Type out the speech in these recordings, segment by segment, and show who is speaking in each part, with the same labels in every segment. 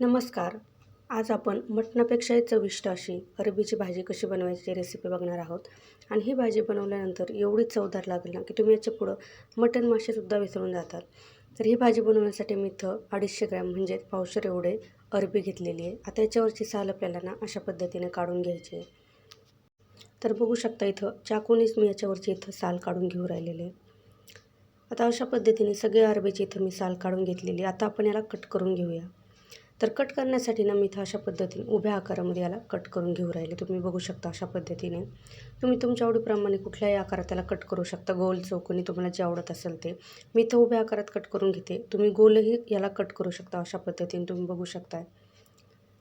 Speaker 1: नमस्कार. आज आपण मटणापेक्षाही चविष्ट अशी अरबीची भाजी कशी बनवायची रेसिपी बघणार आहोत. आणि ही भाजी बनवल्यानंतर एवढी चवदार लागेल ना की तुम्ही याच्या पुढं मटण मासेसुद्धा विसरून जातात. तर ही भाजी बनवण्यासाठी मी इथं अडीचशे ग्रॅम म्हणजे पावशर एवढे अरबी घेतलेली आहे. आता याच्यावरची साल आपल्याला ना अशा पद्धतीने काढून घ्यायची आहे. तर बघू शकता इथं चाकूनीच मी याच्यावरची इथं साल काढून घेऊ राहिलेले आहे. आता अशा पद्धतीने सगळे अरबीची इथं मी साल काढून घेतलेली आता आपण याला कट करून घेऊया. तर कट करण्यासाठी ना मी इथं अशा पद्धतीने उभ्या आकारामध्ये याला कट करून घेऊ राहिले. तुम्ही बघू शकता अशा पद्धतीने. तुम्ही तुमच्या आवडीप्रमाणे कुठल्याही आकारात त्याला कट करू शकता. गोल चौकोनी तुम्हाला जे आवडत असेल ते. मी इथं उभ्या आकारात कट करून घेते. तुम्ही गोलही याला कट करू शकता अशा पद्धतीने तुम्ही बघू शकताय.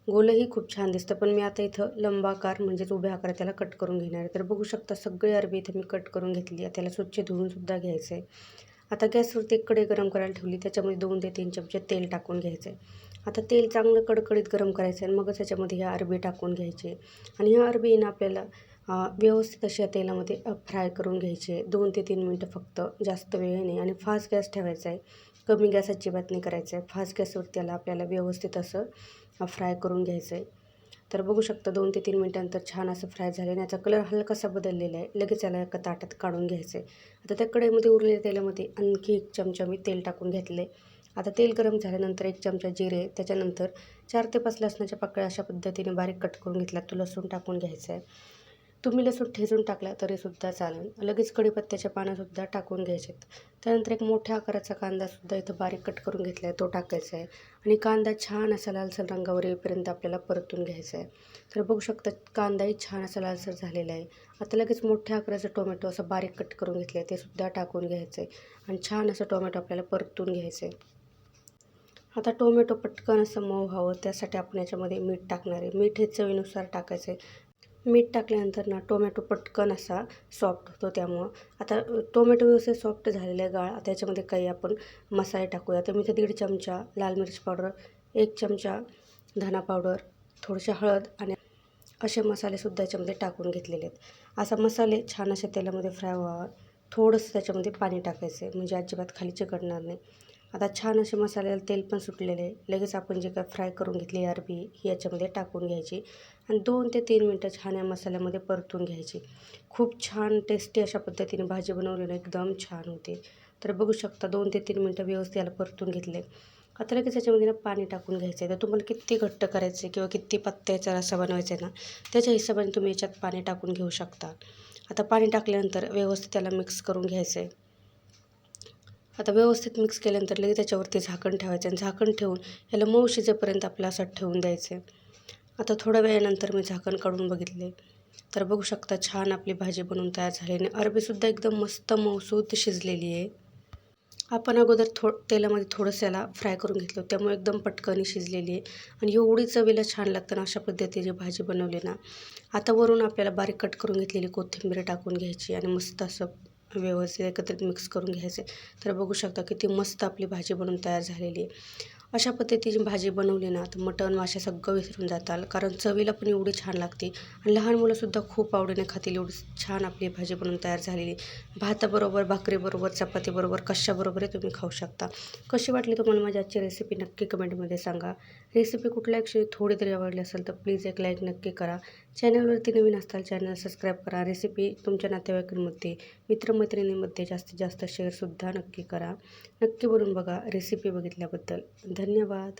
Speaker 1: गोलही खूप छान दिसतं. पण मी आता इथं लंबाकार म्हणजेच उभ्या आकारात त्याला कट करून घेणार आहे. तर बघू शकता सगळे अरबी इथं मी कट करून घेतली आहे. त्याला स्वच्छ धुवूनसुद्धा घ्यायचं आहे आता गॅसवरती एक कडे गरम करायला ठेवली. त्याच्यामध्ये दोन ते तीन चमचे तेल टाकून घ्यायचं आहे आता तेल चांगलं कडकडीत गरम करायचं आहे आणि मगच त्याच्यामध्ये ह्या अरबी टाकून घ्यायची. आणि ह्या अरबीनं आपल्याला व्यवस्थित अशा तेलामध्ये फ्राय करून घ्यायचे. दोन ते तीन मिनटं फक्त जास्त वेळ नाही. आणि फास्ट गॅस ठेवायचा आहे कमी गॅस अजिबात नाही करायचं आहे फास्ट गॅसवर त्याला आपल्याला व्यवस्थित असं फ्राय करून घ्यायचं आहे तर बघू शकता दोन ते तीन मिनटानंतर छान असं फ्राय झाले आणि याचा कलर हलकासा बदललेला आहे लगेच याला एका ताटात काढून घ्यायचं आहे आता त्या कढईमध्ये उरलेल्या तेलामध्ये आणखी एक चमचा मी तेल टाकून घेतले आता तेल गरम झाल्यानंतर एक चमचा जिरे त्याच्यानंतर चार ते पाच लसणाच्या पाकळ्या अशा पद्धतीने बारीक कट करून घेतला तो लसूण टाकून घ्यायचा आहे. तुम्ही लसूण ठेचून टाकला तरीसुद्धा चालेल. लगेच कढीपत्त्याच्या पानंसुद्धा टाकून घ्यायचे त्यानंतर एक मोठ्या आकाराचा कांदासुद्धा इथं बारीक कट करून घेतला आहे. तो टाकायचा आहे. आणि कांदा छान असा लालसर रंगावर येईपर्यंत आपल्याला परतून घ्यायचा आहे. तर बघू शकता कांदाही छान असा लालसर झालेला आहे. आता लगेच मोठ्या आकाराचा टोमॅटो असं बारीक कट करून घेतलं आहे. ते सुद्धा टाकून घ्यायचं आहे. आणि छान असं टोमॅटो आपल्याला परतून घ्यायचं आहे. आता टोमॅटो पटकन असं मऊ व्हावं त्यासाठी आपण याच्यामध्ये मीठ टाकणार आहे. मीठ हे चवीनुसार टाकायचं आहे मीठ टाकल्यानंतर ना टोमॅटो पटकन असा सॉफ्ट होतो त्यामुळं. आता टोमॅटो व्यवस्थित सॉफ्ट झालेलं आहे गाळ. आता याच्यामध्ये काही आपण मसाले टाकूया. तर मी इथे दीड चमचा लाल मिरच पावडर एक चमचा धना पावडर थोडीशी हळद आणि असे मसालेसुद्धा याच्यामध्ये टाकून घेतलेले आहेत. असा मसाले छान अशा तेलामध्ये फ्राय व्हावा. थोडंसं त्याच्यामध्ये पाणी टाकायचं आहे म्हणजे अजिबात खाली चिकटणार नाही. आता छान असे मसाल्याला तेल पण सुटलेले लगेच आपण जे काय फ्राय करून घेतली अरबी ही याच्यामध्ये टाकून घ्यायची. आणि दोन ते तीन मिनटं छान या मसाल्यामध्ये परतून घ्यायची. खूप छान टेस्टी अशा पद्धतीने भाजी बनवलेलं एकदम छान होते. तर बघू शकता दोन ते तीन मिनटं व्यवस्थित याला परतून घेतले. आता लगेच याच्यामध्ये ना पाणी टाकून घ्यायचं आहे. तर तुम्हाला किती घट्ट करायचं आहे किंवा किती पत्त्याचा रसा बनवायचा आहे ना त्याच्या हिशोबाने तुम्ही याच्यात पाणी टाकून घेऊ शकता. आता पाणी टाकल्यानंतर व्यवस्थित त्याला मिक्स करून घ्यायचं आहे. आता व्यवस्थित मिक्स केल्यानंतर लगेच त्याच्यावरती झाकण ठेवायचं आणि झाकण ठेवून याला मऊ शिजेपर्यंत आपलं असं ठेवून द्यायचं. आहे आता थोड्या वेळानंतर मी झाकण काढून बघितले. तर बघू शकता छान आपली भाजी बनवून तयार झाली आणि अरबीसुद्धा एकदम मस्त मऊसूद शिजलेली आहे. आपण अगोदर थो तेलामध्ये थोडंसं याला फ्राय करून घेतलं. त्यामुळे एकदम पटकन शिजलेली आहे. आणि एवढी चवीला छान लागतं ना अशा पद्धतीची भाजी बनवली ना. आता वरून आपल्याला बारीक कट करून घेतलेली कोथिंबीर टाकून घ्यायची आणि मस्त असं व्यवस्थित एकत्रित मिक्स करून घ्यायचे. तर बघू शकता किती मस्त आपली भाजी बनवून तयार झालेली आहे. अशा पद्धतीची भाजी बनवली ना तर मटण मासे सगळं विसरून जातात कारण चवीला पण एवढी छान लागते. आणि लहान मुलंसुद्धा खूप आवडीने खातील. एवढी छान आपली भाजी बनवून तयार झालेली भाताबरोबर भाकरीबरोबर चपातीबरोबर कशाबरोबरही तुम्ही खाऊ शकता. कशी वाटली तुम्हाला माझी आजची रेसिपी नक्की कमेंटमध्ये सांगा. रेसिपी कुठल्या क्षणी थोडी तरी आवडली असेल तर प्लीज एक लाईक नक्की करा. चॅनलवरती नवीन असताल चॅनल सबस्क्राईब करा. रेसिपी तुमच्या नातेवाईकांमध्ये मित्रमैत्रिणीमध्ये जास्तीत जास्त शेअरसुद्धा नक्की करा. नक्की बोलून बघा रेसिपी बघितल्याबद्दल. धन्यवाद.